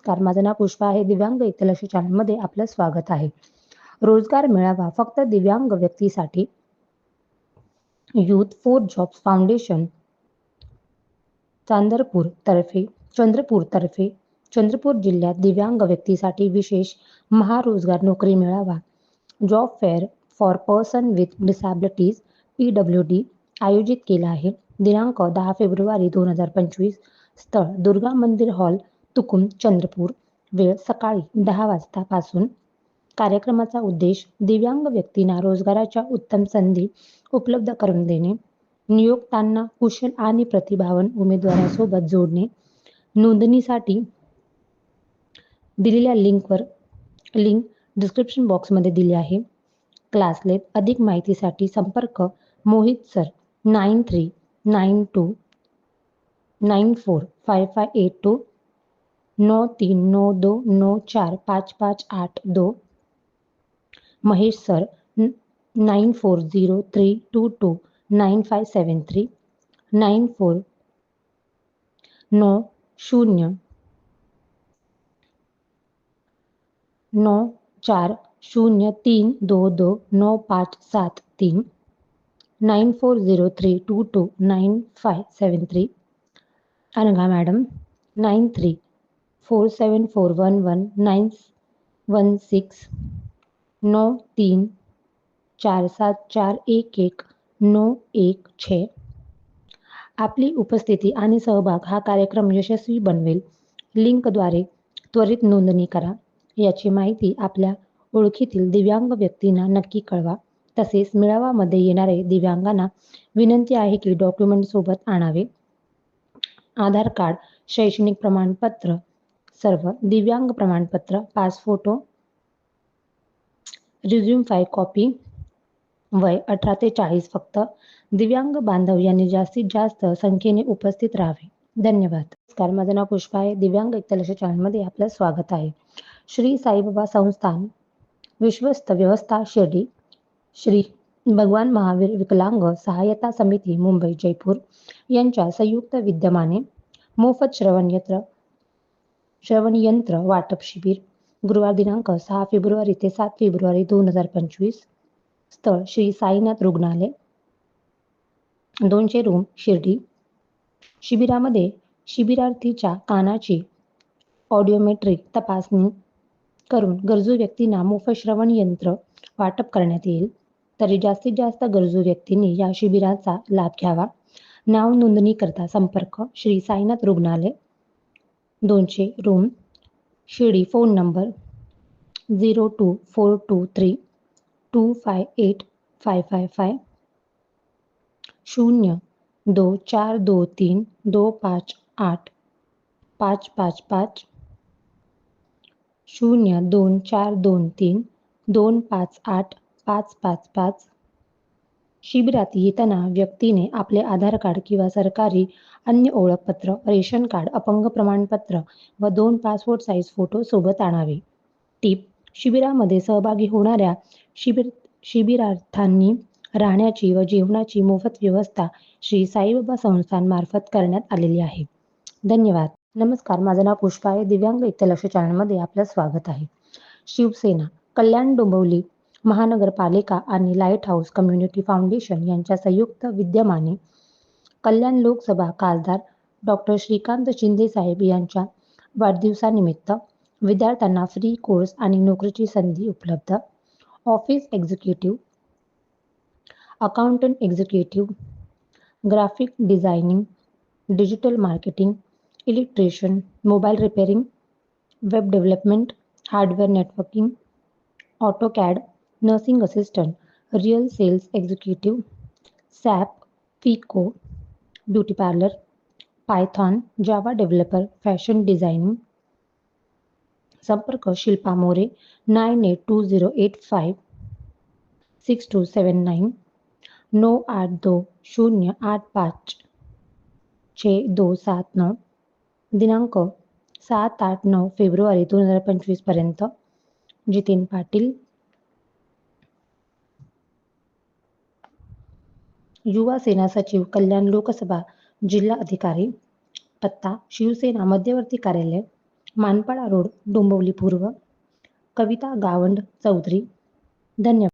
नमस्कार माझं नाव पुष्पा आहे. दिव्यांग एकलक्ष चॅनलमध्ये आपलं स्वागत आहे. रोजगार मेळावा फक्त दिव्यांग व्यक्तीसाठी. Youth for jobs foundation Chandrapur तर्फे चंद्रपूर तर्फे चंद्रपूर जिल्ह्यात दिव्यांग व्यक्तीसाठी विशेष महारोजगार नोकरी मेळावा. Job fair for person with disabilities P W D आयोजित केला आहे. दिनांक दहा फेब्रुवारी दोन हजार पंचवीस स्थळ दुर्गा मंदिर हॉल तुकुम चंद्रपूर वेळ सकाळी दहा वाजतापासून. कार्यक्रमाचा उद्देश दिव्यांग व्यक्तींना रोजगाराच्या उत्तम संधी उपलब्ध करून देणे. नियोक्तांना कुशल आणि प्रतिभावान उमेदवारांसोबत जोडणे. नोंदणीसाठी दिलेल्या लिंकवर लिंक डिस्क्रिप्शन बॉक्समध्ये दिली आहे. क्लासलेट अधिक माहितीसाठी संपर्क Mohit sir nine three nine two nine four five five eight two नौ तीन, नौ दो, नौ चार, पाँच पाँच, आठ, दो। Mahesh sir nine four zero three two two, nine five seven three. Nine four, नौ शून्य। नौ चार शून्य तीन, दो दो, नौ पाँच, सात, तीन। Nine four zero three two two, nine five seven three. Anagha madam, nine three. Four seven four one one nine one six नौ तीन चार सात चार एक एक नऊ एक छे. आपली उपस्थिती आणि सहभाग हा कार्यक्रम यशस्वी बनवेल. लिंकद्वारे त्वरित नोंदणी करा. याची माहिती आपल्या ओळखीतील दिव्यांग व्यक्तींना नक्की कळवा. तसेच मिळावामध्ये येणारे दिव्यांगांना विनंती आहे की डॉक्युमेंट सोबत आणावे. आधार कार्ड शैक्षणिक प्रमाणपत्र सर्व दिव्यांग प्रमाणपत्र पाच फोटो रिझ्यूम फाय कॉपी वय अठरा ते चाळीस फक्त. दिव्यांग बांधव यांनी जास्तीत जास्त संख्येने उपस्थित राहावे. धन्यवाद. नमस्कार माझं नाव पुष्पा आहे. दिव्यांग एकलक्ष चॅनलमध्ये आपलं स्वागत आहे. श्री साईबाबा संस्थान विश्वस्त व्यवस्था शिर्डी श्री भगवान महावीर विकलांग सहायता समिती मुंबई जयपूर यांच्या संयुक्त विद्यमाने मोफत श्रवण यंत्र श्रवण यंत्र वाटप शिबिर गुरुवार दिनांक सहा फेब्रुवारी ते सात फेब्रुवारी दोन हजार पंचवीस. स्थळ श्री साईनाथ रुग्णालय. दोनशे रूम शिर्डी. शिबिरामध्ये शिबिरार्थीच्या कानाची ऑडिओमेट्रिक तपासणी करून गरजू व्यक्तींना मोफत श्रवण यंत्र वाटप करण्यात येईल. तरी जास्तीत जास्त गरजू व्यक्तींनी या शिबिराचा लाभ घ्यावा. नाव नोंदणी करता संपर्क श्री साईनाथ रुग्णालय. दोनशे room Shirdi phone number zero two four two three two five eight five five five शून्य दो चार दो तीन दो पाच आठ पाच पाच पाच. शून्य दोन चार दोन तीन दोन पाच आठ पाच पाच पाच. शिबिरात येताना व्यक्तीने आपले आधार कार्ड किंवा सरकारी अन्य ओळखपत्र रेशन कार्ड अपंग प्रमाणपत्र व दोन पासपोर्ट साईज फोटो सोबत आणावे. टीप शिबिरामध्ये सहभागी होणाऱ्या शिबिर शिबिरार्थांनी राहण्याची व जेवणाची मोफत व्यवस्था श्री साईबाबा संस्थांमार्फत करण्यात आलेली आहे. धन्यवाद. नमस्कार माझं नाव पुष्पा आहे. दिव्यांग एकलक्ष चॅनलमध्ये आपलं स्वागत आहे. शिवसेना कल्याण डोंबवली महानगरपालिका आणि लाइट हाऊस कम्युनिटी फाउंडेशन यांच्या संयुक्त विद्यमाने कल्याण लोकसभा खासदार डॉक्टर श्रीकांत शिंदे साहेब यांच्या वाढदिवसानिमित्त विद्यार्थ्यांना फ्री कोर्स आणि नोकरीची संधी उपलब्ध. Office executive accountant executive graphic designing digital marketing electrician mobile repairing web development hardware networking AutoCAD nursing assistant real sales executive SAP FICO beauty parlour Python Java developer fashion designing संपर्क Shilpa More nine eight two zero eight five six two seven nine नऊ आठ दो शून्य आठ पाच छे दो सात नऊ दिनांक सात आठ नऊ फेब्रुवारी दोन हजार पंचवीसपर्यंत जितीन पाटील युवा सेना सचिव कल्याण लोकसभा जिल्हा अधिकारी पत्ता शिवसेना मध्यवर्ती कार्यालय मानपाडा रोड डोंबिवली पूर्व कविता गावंड चौधरी धन्यवाद.